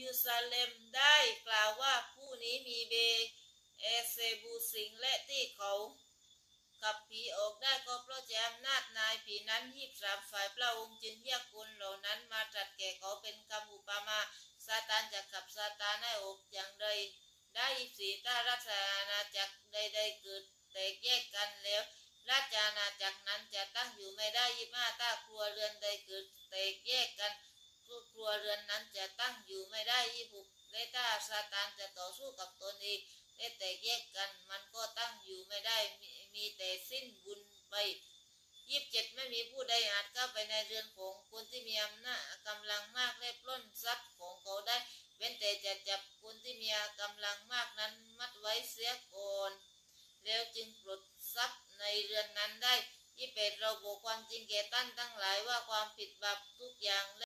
ยูซาเลมได้กล่าวว่าผู้นี้มีเบเอเซบูสิงและที่เขาขับผีออกได้ก็เพราะจะอำนาจนายผีนั้นยีบสามฝ่ายพระองค์จึงเรียกคนเหล่านั้นมาตรัสแก่เขาเป็นคำอุปมาซาตานจะขับซาตานให้ออกอย่างใดได้ยีบสี่ถ้าราชอาณาจักรใดๆเกิดแตกแยกกันแล้วราชอาณาจักรนั้นจะตั้งอยู่ไม่ได้ยี่ห้าถ้าครัวเรือนใดเกิดแตกแยกกันครัวเรือนนั้นจะตั้ง ไม่ได้ยี่หกและถ้าซาตานจะต่อสู้กับตนเองและแตกแยกกัน มันก็ตั้งอยู่ไม่ได้มีมแต่สิ้นบุญไปยี่สิบเจ็ดไม่มีผู้ใดอาจเข้าไปในเรือนของคนที่มีอำนาจกำลังมากและปล้นทรัพย์ของเขาได้ เว้นแต่จะจับคนที่มีกำลังมากนั้นมัดไว้เสียก่อนแล้วจึงปลดทรัพย์ในเรือนนั้นได้ที่เป็ดเราบอกความจริงแก่ท่านทั้งหลายว่าความผิดบาปทุกอย่าง